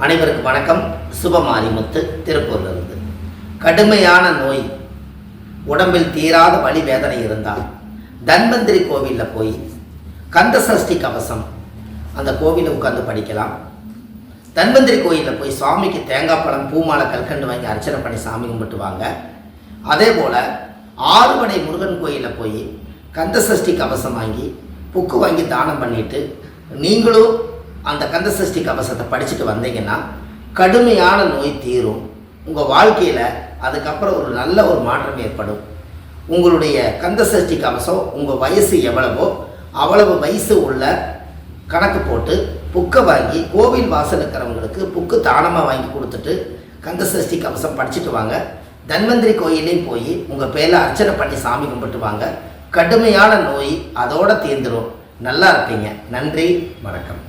அனைவருக்கும் வணக்கம். சுபமாரிமுத்து திருப்பூர்லிருந்து. கடுமையான நோய். உடம்பில் தீராத வழி வேதனை இருந்தால் தன்வந்திரி கோவிலில் போய் கந்த சஷ்டி கவசம் அந்த கோவிலில் உட்காந்து படிக்கலாம். தன்வந்திரி கோயிலில் போய் சுவாமிக்கு தேங்காய் பழம் பூமாலை கல்கண்டு வாங்கி அர்ச்சனை பண்ணி சாமி கும்பிட்டுவாங்க அதே போல் ஆறுமடை முருகன் கோயிலில் போய் கந்த சஷ்டி கவசம் வாங்கி புக்கு வாங்கி தானம் பண்ணிட்டு நீங்களும் அந்த கந்த சஷ்டி கவசத்தை படிச்சுட்டு வந்தீங்கன்னா கடுமையான நோய் தீரும். உங்கள் வாழ்க்கையில் அதுக்கப்புறம் ஒரு நல்ல ஒரு மாற்றம் ஏற்படும். உங்களுடைய கந்த சஷ்டி கவசம் உங்கள் வயசு எவ்வளவோ அவ்வளவு வயசு உள்ள கணக்கு போட்டு புக்கை வாங்கி கோவில் வாசல் இருக்கிறவங்களுக்கு புக்கு தானமாக வாங்கி கொடுத்துட்டு கந்த சஷ்டி கவசம் படிச்சுட்டு வாங்க. தன்வந்திரி கோயிலையும் போய் உங்கள் பேரில் அர்ச்சனை பண்ணி சாமி கும்பிட்டு வாங்க. கடுமையான நோய் அதோடு தீர்ந்துடும் நல்லா இருப்பீங்க. நன்றி. வணக்கம்.